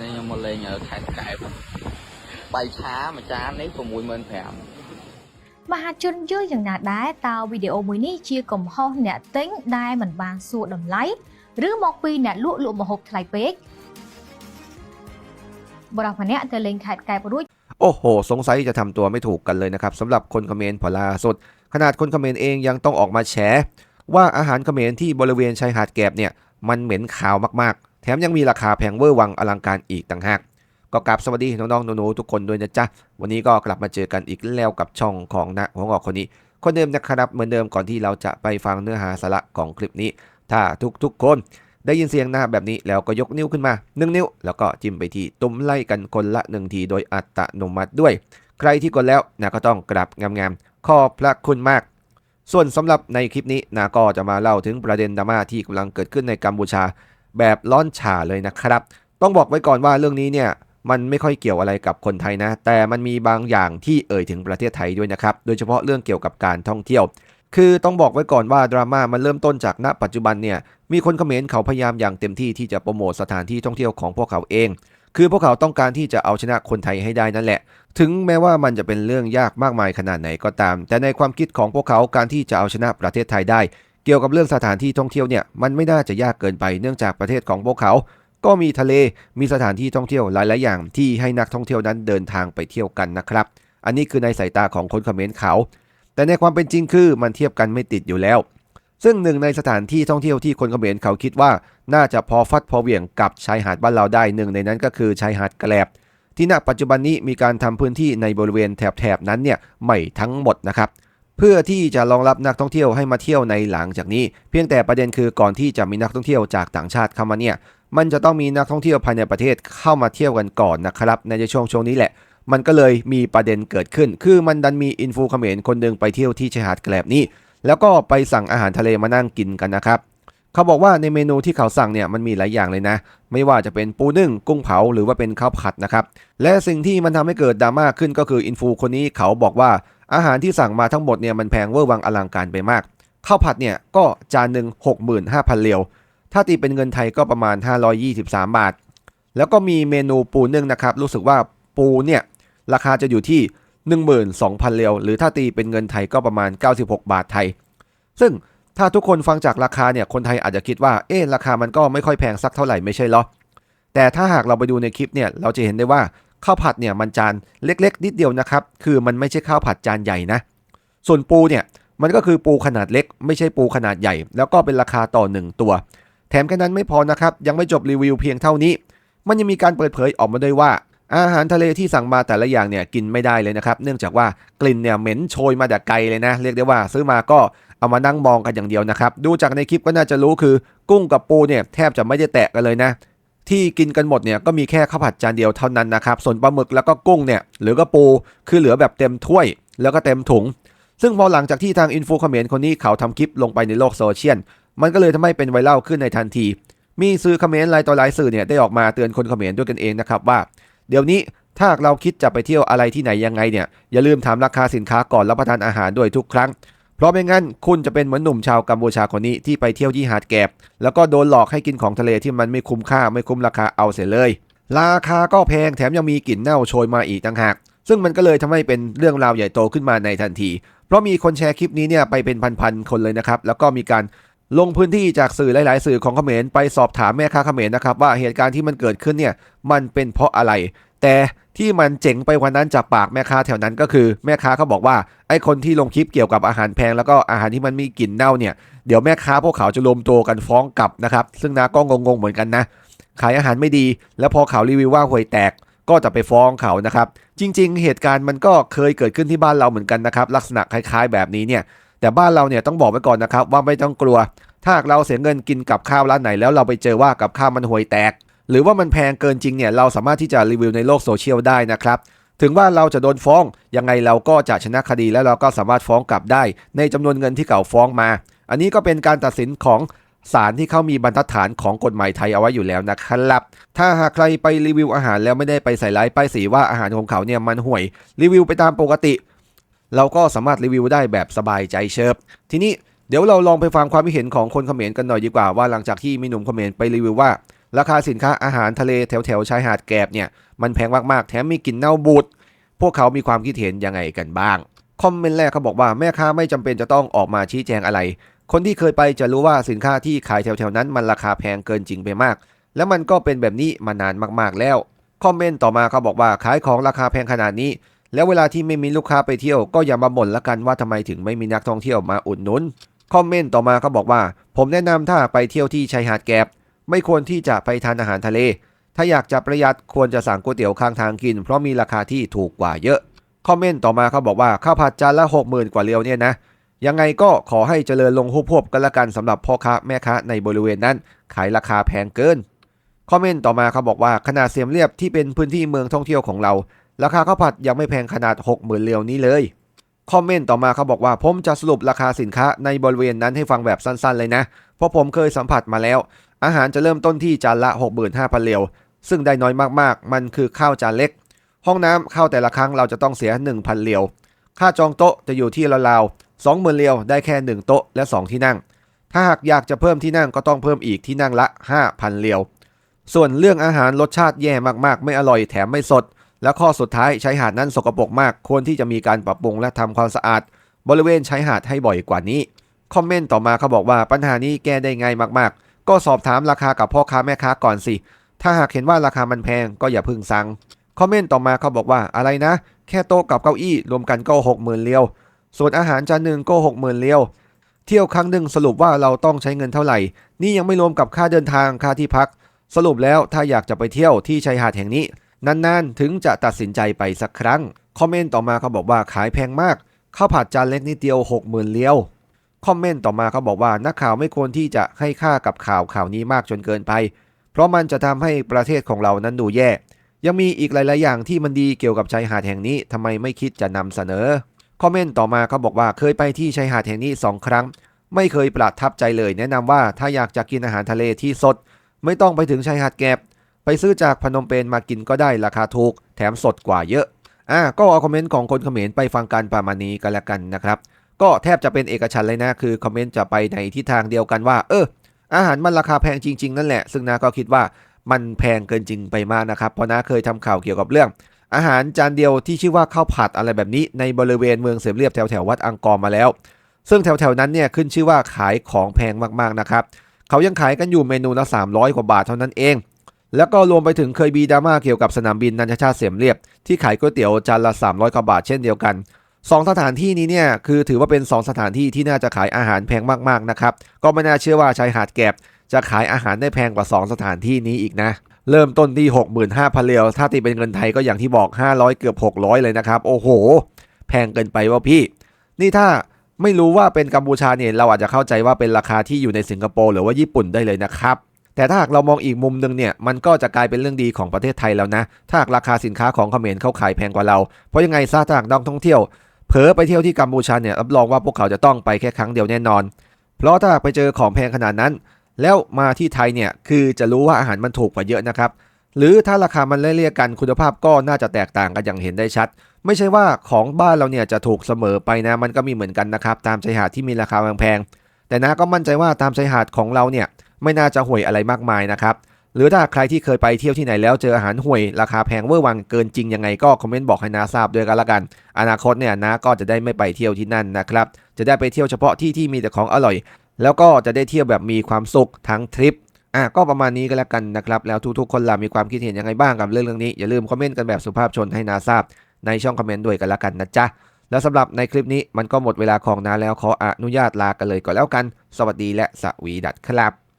នេះខ្ញុំមកលេងនៅខេត្តកែបបាយឆាមួយចាននេះ65000 មហាជនយល់យ៉ាងណាដែរតើវីដេអូមួយនេះជាកំហុសអ្នកទិញដែលមិនបានសួរតម្លៃឬមកពីអ្នកលក់លក់ម្ហូបថ្លៃពេកបរិសម្នាក់ទៅលេងខេត្តកែបរួច โอ้โห สงสัยจะทำตัวไม่ถูกกันเลยนะครับสำหรับคนเขมรพอล่าสุด ขนาดคนเขมรเองยังต้องออกมาแฉว่าอาหารเขมรที่บริเวณชายหาดแกบเนี่ยมันเหม็นขาวมากๆ แถมยังมีราคาแพงเวอร์วังอลังการอีกต่างหาก ก็กลับสวัสดีน้องๆหนูๆทุกคนด้วยนะจ๊ะ วันนี้ก็กลับมาเจอกันอีกแล้วกับช่องของนะหัวงอกคนนี้ คนเดิมนะครับเหมือนเดิมก่อนที่เราจะไปฟังเนื้อหาสาระของคลิปนี้ ถ้าทุกๆคนได้ยินเสียงหน้าแบบนี้แล้วก็ยกนิ้วขึ้นมาหนึ่งนิ้ว แล้วก็จิ้มไปที่ตุ้มไล่กันคนละหนึ่งทีโดยอัตโนมัติด้วย ใครที่กดแล้วนะก็ต้องกราบงามๆขอบพระคุณมาก ส่วนสำหรับในคลิปนี้นะก็จะมาเล่าถึงประเด็นดราม่าที่กำลังเกิดขึ้นในกัมพูชา แบบร้อนฉ่าเลยนะครับ ต้องบอกไว้ก่อนว่าเรื่องนี้เนี่ยมันไม่ค่อยเกี่ยวอะไรกับคนไทยนะ แต่มันมีบางอย่างที่เอ่ยถึงประเทศไทยด้วยนะครับ โดยเฉพาะเรื่องเกี่ยวกับการท่องเที่ยว คือต้องบอกไว้ก่อนว่าดราม่ามันเริ่มต้นจากณ ปัจจุบันเนี่ย มีคนเขมรเขาพยายามอย่างเต็มที่ที่จะโปรโมทสถานที่ท่องเที่ยวของพวกเขาเอง คือพวกเขาต้องการที่จะเอาชนะคนไทยให้ได้นั่นแหละ ถึงแม้ว่ามันจะเป็นเรื่องยากมากมายขนาดไหนก็ตาม แต่ในความคิดของพวกเขาการที่จะเอาชนะประเทศไทยได้ เกี่ยวกับเรื่องสถานที่ท่องเที่ยวเนี่ยมันไม่น่าจะยากเกินไปเนื่องจากประเทศของพวกเขา ก็มีทะเลมีสถานที่ท่องเที่ยวหลาย ๆ อย่างที่ให้นักท่องเที่ยวนั้นเดินทางไปเที่ยวกันนะครับ อันนี้คือในสายตาของคนเขมรเขา แต่ในความเป็นจริงคือมันเทียบกันไม่ติดอยู่แล้ว ซึ่งหนึ่งในสถานที่ท่องเที่ยวที่คนเขมรเขาคิดว่า น่าจะพอฟัดพอเหวี่ยงกับชายหาดบ้านเราได้หนึ่งในนั้นก็คือชายหาดแกลบที่ณปัจจุบันนี้มีการทำพื้นที่ในบริเวณแถบๆนั้นเนี่ยใหม่ทั้งหมดนะครับ เพื่อที่จะรองรับนักท่องเที่ยวให้มาเที่ยวในหลังจากนี้ เพียงแต่ประเด็นคือก่อนที่จะมีนักท่องเที่ยวจากต่างชาติเข้ามาเนี่ยมันจะต้องมีนักท่องเที่ยวภายในประเทศเข้ามาเที่ยวกันก่อนนะครับ ในช่วงช่วงนี้แหละ มันก็เลยมีประเด็นเกิดขึ้น คือมันดันมีอินฟูเขมรคนหนึ่งไปเที่ยวที่ชายหาดแกลบนี้ แล้วก็ไปสั่งอาหารทะเลมานั่งกินกันนะครับเขาบอกว่าในเมนูที่เขาสั่งเนี่ยมันมีหลายอย่างเลยนะ ไม่ว่าจะเป็นปูนึ่งกุ้งเผาหรือว่าเป็นข้าวผัดนะครับและสิ่งที่มันทำให้เกิดดราม่าขึ้นก็คืออินฟูคนนี้เขาบอกว่า อาหารที่สั่งมาทั้งหมดเนี่ยมันแพงเวอร์วังอลังการไปมาก ข้าวผัดเนี่ยก็จานหนึ่ง65,000เหรียว ถ้าตีเป็นเงินไทยก็ประมาณ 523 บาท แล้วก็มีเมนูปูนึ่งนะครับ รู้สึกว่าปูเนี่ยราคาจะอยู่ที่ 12,000เหรียว หรือถ้าตีเป็นเงินไทยก็ประมาณ 96 บาทไทย ซึ่งถ้าทุกคนฟังจากราคาเนี่ยคนไทยอาจจะคิดว่า เอ๊ะราคามันก็ไม่ค่อยแพงสักเท่าไหร่ไม่ใช่เหรอ แต่ถ้าหากเราไปดูในคลิปเนี่ยเราจะเห็นได้ว่า ข้าวผัดเนี่ยมันจานเล็กๆ นิดเดียวนะครับ คือมันไม่ใช่ข้าวผัดจานใหญ่นะ ส่วนปูเนี่ยมันก็คือปูขนาดเล็ก ไม่ใช่ปูขนาดใหญ่ แล้วก็เป็นราคาต่อหนึ่งตัว แถมแค่นั้นไม่พอนะครับ ยังไม่จบรีวิวเพียงเท่านี้ มันยังมีการเปิดเผยออกมาด้วยว่า อาหารทะเลที่สั่งมาแต่ละอย่างเนี่ยกินไม่ได้เลยนะครับ เนื่องจากว่ากลิ่นเนี่ยเหม็นโชยมาแต่ไกลเลยนะ เรียกได้ว่าซื้อมาก็เอามานั่งมองกันอย่างเดียวนะครับ ดูจากในคลิปก็น่าจะรู้คือ กุ้งกับปูเนี่ยแทบจะไม่ได้แตะกันเลยนะ ที่กินกันหมดเนี่ยก็มีแค่ข้าวผัดจานเดียวเท่านั้นนะครับ ส่วนปลาหมึกแล้วก็กุ้งเนี่ยหรือก็ปูคือเหลือแบบเต็มถ้วย แล้วก็เต็มถุง ซึ่งพอหลังจากที่ทางอินฟูเขมรคนนี้เขาทำคลิปลงไปในโลกโซเชียลมันก็เลยทำให้เป็นไวรัลขึ้นในทันที มีสื่อเขมรหลายต่อหลายสื่อเนี่ยได้ออกมาเตือนคนเขมรด้วยกันเองนะครับว่า เดี๋ยวนี้ถ้าเราคิดจะไปเที่ยวอะไรที่ไหนยังไงเนี่ยอย่าลืมถามราคาสินค้าก่อนรับประทานอาหารด้วยทุกครั้ง เพราะไม่งั้นคุณจะเป็นเหมือนหนุ่มชาวกัมพูชาคนนี้ที่ไปเที่ยวที่หาดแกบ แล้วก็โดนหลอกให้กินของทะเลที่มันไม่คุ้มค่าไม่คุ้มราคาเอาเสียเลย ราคาก็แพงแถมยังมีกลิ่นเน่าโชยมาอีกต่างหากซึ่งมันก็เลยทำให้เป็นเรื่องราวใหญ่โตขึ้นมาในทันที เพราะมีคนแชร์คลิปนี้เนี่ยไปเป็นพันๆคนเลยนะครับ แล้วก็มีการ ลงพื้นที่จากสื่อหลาย ๆ สื่อของเขมรไปสอบถามแม่ค้าเขมรนะครับว่าเหตุการณ์ที่มันเกิดขึ้นเนี่ยมันเป็นเพราะอะไร แต่ที่มันเจ๋งไปกว่านั้นจากปากแม่ค้าแถวนั้นก็คือ แม่ค้าเขาบอกว่าไอ้คนที่ลงคลิปเกี่ยวกับอาหารแพงแล้วก็อาหารที่มันมีกลิ่นเน่าเนี่ยเดี๋ยวแม่ค้าพวกเขาจะรวมตัวกันฟ้องกลับนะครับซึ่งนาก็งงๆเหมือนกันนะ ขายอาหารไม่ดี แล้วพอเขารีวิวว่าห่วยแตกก็จะไปฟ้องเขานะครับ จริง ๆ เหตุการณ์มันก็เคยเกิดขึ้นที่บ้านเราเหมือนกันนะครับ ลักษณะคล้าย ๆ แบบนี้เนี่ยแต่บ้านเราเนี่ยต้องบอกไว้ก่อนนะครับว่าไม่ต้องกลัว ถ้าเราเสียเงินกินกับข้าวร้านไหนแล้วเราไปเจอว่ากับข้าวมันห่วยแตก หรือว่ามันแพงเกินจริงเนี่ยเราสามารถที่จะรีวิวในโลกโซเชียลได้นะครับถึงว่าเราจะโดนฟ้องยังไงเราก็จะชนะคดีแล้วเราก็สามารถฟ้องกลับได้ ในจำนวนเงินที่เขาฟ้องมา อันนี้ก็เป็นการตัดสินของศาลที่เขามีบรรทัดฐานของกฎหมายไทยเอาไว้อยู่แล้วนะครับ ถ้าหากใครไปรีวิวอาหารแล้วไม่ได้ไปใส่ร้ายป้ายสีว่าอาหารของเขาเนี่ยมันห่วย รีวิวไปตามปกติ เราก็สามารถรีวิวได้แบบสบายใจเชิบทีนี้ เดี๋ยวเราลองไปฟังความคิดเห็นของคนเขมรกันหน่อยดีกว่าว่าหลังจากที่มีหนุ่มเขมรไปรีวิวว่า ราคาสินค้าอาหารทะเลแถวแถวชายหาดแกบเนี่ยมันแพงมากๆแถมมีกลิ่นเน่าบูดพวกเขามีความคิดเห็นยังไงกันบ้างคอมเมนต์แรกเขาบอกว่าแม่ค้าไม่จำเป็นจะต้องออกมาชี้แจงอะไร คนที่เคยไปจะรู้ว่าสินค้าที่ขายแถวๆนั้นมันราคาแพงเกินจริงไปมาก แล้วมันก็เป็นแบบนี้มานานมากๆแล้วคอมเมนต์ต่อมาเขาบอกว่าขายของราคาแพงขนาดนี้ แล้วเวลาที่ไม่มีลูกค้าไปเที่ยว ก็อย่ามาบ่นละกันว่าทำไมถึงไม่มีนักท่องเที่ยวมาอุดหนุน คอมเมนต์ต่อมาเขาบอกว่า ผมแนะนำถ้าไปเที่ยวที่ชายหาดแกบไม่ควรที่จะไปทานอาหารทะเล ถ้าอยากจะประหยัดควรจะสั่งก๋วยเตี๋ยวข้างทางกิน เพราะมีราคาที่ถูกกว่าเยอะ คอมเมนต์ต่อมาเขาบอกว่าข้าวผัดจานละ60,000กว่าเรียวเนี่ยนะยังไงก็ขอให้เจริญลงหุบพบกันละกันสำหรับพ่อค้าแม่ค้าในบริเวณนั้น ขายราคาแพงเกิน คอมเมนต์ต่อมาเขาบอกว่าขนาดเสียมเรียบที่เป็นพื้นที่เมืองท่องเที่ยวของเรา ราคาข้าวผัดยังไม่แพงขนาด 60,000เรียวนี้เลย คอมเมนต์ต่อมาเขาบอกว่า ผมจะสรุปราคาสินค้าในบริเวณนั้นให้ฟังแบบสั้นๆเลยนะ เพราะผมเคยสัมผัสมาแล้ว อาหารจะเริ่มต้นที่จานละ 65,000เรียว ซึ่งได้น้อยมากๆ มันคือข้าวจานเล็ก ห้องน้ำเข้าแต่ละครั้งเราจะต้องเสีย 1,000เรียว ค่าจองโต๊ะจะอยู่ที่ราวๆ20,000เรียวได้แค่ 1 โต๊ะและ 2 ที่นั่ง ถ้าหากอยากจะเพิ่มที่นั่งก็ต้องเพิ่มอีกที่นั่งละ 5,000เรียว ส่วนเรื่องอาหารรสชาติแย่มากๆ ไม่อร่อยแถมไม่สด และข้อสุดท้ายชายหาดนั้นสกปรกมาก ควรที่จะมีการปรับปรุงและทำความสะอาด บริเวณชายหาดให้บ่อยกว่านี้ คอมเมนต์ต่อมาเขาบอกว่าปัญหานี้แก้ได้ง่ายมากๆ ก็สอบถามราคากับพ่อค้าแม่ค้าก่อนสิ ถ้าหากเห็นว่าราคามันแพงก็อย่าพึ่งสั่ง คอมเมนต์ต่อมาเขาบอกว่าอะไรนะ แค่โต๊ะกับเก้าอี้รวมกันก็หกหมื่นเลียว ส่วนอาหารจานหนึ่งก็หกหมื่นเลียว เที่ยวครั้งหนึ่งสรุปว่าเราต้องใช้เงินเท่าไหร่ นี่ยังไม่รวมกับค่าเดินทางค่าที่พัก สรุปแล้วถ้าอยากจะไปเที่ยวที่ชายหาดแห่งนี้ นานๆ ถึงจะตัดสินใจไปสักครั้ง คอมเมนต์ต่อมาเขาบอกว่าขายแพงมากข้าวผัดจานเล็กนิดเดียว 60,000เลียว คอมเมนต์ต่อมาเขาบอกว่านักข่าวไม่ควรที่จะให้ค่ากับข่าวข่าวนี้มากจนเกินไป เพราะมันจะทำให้ประเทศของเรานั้นดูแย่ ยังมีอีกหลาย ๆ อย่างที่มันดีเกี่ยวกับชายหาดแห่งนี้ทำไมไม่คิดจะนำเสนอ คอมเมนต์ต่อมาเขาบอกว่าเคยไปที่ชายหาดแห่งนี้สองครั้ง ไม่เคยประทับใจเลย แนะนำว่าถ้าอยากจะกินอาหารทะเลที่สด ไม่ต้องไปถึงชายหาดแกบ ซื้อจากพนมเปญมากินก็ได้ราคาถูก แถมสดกว่าเยอะอะก็เอาคอมเมนต์ของคนเขมรไปฟังกันประมาณนี้กันแล้วกันนะครับ ก็แทบจะเป็นเอกฉันเลยนะคือคอมเมนต์จะไปในทิศทางเดียวกันว่า เออ อาหารมันราคาแพงจริง ๆ นั่นแหละ ซึ่งนาก็คิดว่ามันแพงเกินจริงไปมากนะครับเพราะนาเคยทำข่าวเกี่ยวกับเรื่อง อาหารจานเดียวที่ชื่อว่าข้าวผัดอะไรแบบนี้ ในบริเวณเมืองเสมเรียบแถวแถวๆวัดอังกอร์มาแล้ว ซึ่งแถวๆนั้นเนี่ยขึ้นชื่อว่าขายของแพงมากๆนะครับเขายังขายกันอยู่เมนูละ300 กว่าบาทเท่านั้นเอง แล้วก็รวมไปถึงเคยมีดราม่าเกี่ยวกับสนามบินนันทชาติเสียมเรียบ ที่ขายก๋วยเตี๋ยวจานละ 300กว่าบาทเช่นเดียวกันสองสถานที่นี้เนี่ยคือถือว่าเป็น 2 สถานที่ที่น่าจะขายอาหารแพงมากๆนะครับก็ไม่น่าเชื่อว่าชายหาดแกบจะขายอาหารได้แพงกว่า 2 สถานที่นี้อีกนะ เริ่มต้นที่ 65,000เรียวถ้าตีเป็นเงินไทยก็อย่างที่บอก 500 เกือบ 600 เลยนะครับ โอ้โห แพงเกินไปว่าพี่ นี่ถ้าไม่รู้ว่าเป็นกัมพูชาเนี่ยเราอาจจะเข้าใจว่าเป็นราคาที่อยู่ในสิงคโปร์หรือว่าญี่ปุ่นได้เลยนะครับ แต่ถ้าหากเรามองอีกมุมหนึ่งเนี่ยมันก็จะกลายเป็นเรื่องดีของประเทศไทยแล้วนะ ถ้าหากราคาสินค้าของเขมรเขาขายแพงกว่าเรา เพราะยังไงซะถ้าหากนักท่องเที่ยวเผลอไปเที่ยวที่กัมพูชาเนี่ยรับรองว่าพวกเขาจะต้องไปแค่ครั้งเดียวแน่นอน เพราะถ้าหากไปเจอของแพงขนาดนั้น แล้วมาที่ไทยเนี่ยคือจะรู้ว่าอาหารมันถูกกว่าเยอะนะครับหรือถ้าราคามันเรียกๆกันคุณภาพก็น่าจะแตกต่างกันอย่างเห็นได้ชัด ไม่ใช่ว่าของบ้านเราเนี่ยจะถูกเสมอไปนะมันก็มีเหมือนกันนะครับตามชายหาดที่มีราคาแพงๆแต่นะก็มั่นใจว่าตามชายหาดของเราเนี่ย ไม่น่าจะห่วยอะไรมากมายนะครับ หรือถ้าใครที่เคยไปเที่ยวที่ไหนแล้วเจออาหารห่วย ราคาแพงเวอร์วังเกินจริงยังไงก็คอมเมนต์บอกให้นาทราบด้วยกันละกัน อนาคตเนี่ยนาก็จะได้ไม่ไปเที่ยวที่นั่นนะครับ จะได้ไปเที่ยวเฉพาะที่ที่มีแต่ของอร่อย แล้วก็จะได้เที่ยวแบบมีความสุขทั้งทริปอะก็ประมาณนี้ก็แล้วกันนะครับ แล้วทุกๆคนล่ะมีความคิดเห็นยังไงบ้างกับเรื่องเรื่องนี้อย่าลืมคอมเมนต์กันแบบสุภาพชนให้นาทราบในช่องคอมเมนต์ด้วยกันล้วกันนะจ๊ะแล้วสำหรับในคลิปนี้มันก็หมดเวลาของนาแล้วขออนุญาตลากันเลยก่อนแล้วกัน สวัสดีและสวีดัตครับ